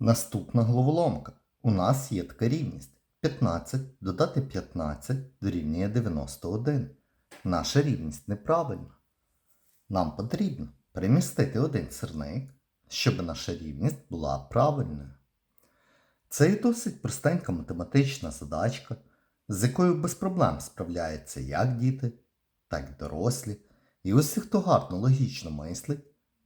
Наступна головоломка. У нас є така рівність. 15 додати 15 дорівнює 91. Наша рівність неправильна. Нам потрібно перемістити один сирник, щоб наша рівність була правильною. Це є досить простенька математична задачка, з якою без проблем справляються як діти, так і дорослі. І усі, хто гарно логічно мислить,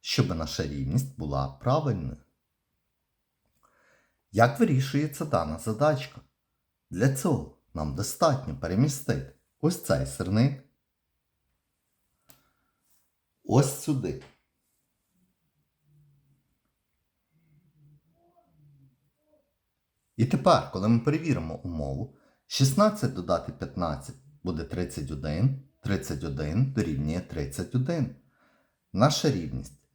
щоб наша рівність була правильною. Як вирішується дана задачка? Для цього нам достатньо перемістити ось цей сирник ось сюди. І тепер, коли ми перевіримо умову, 16 додати 15 буде 31, 31 дорівнює 31. Наша рівність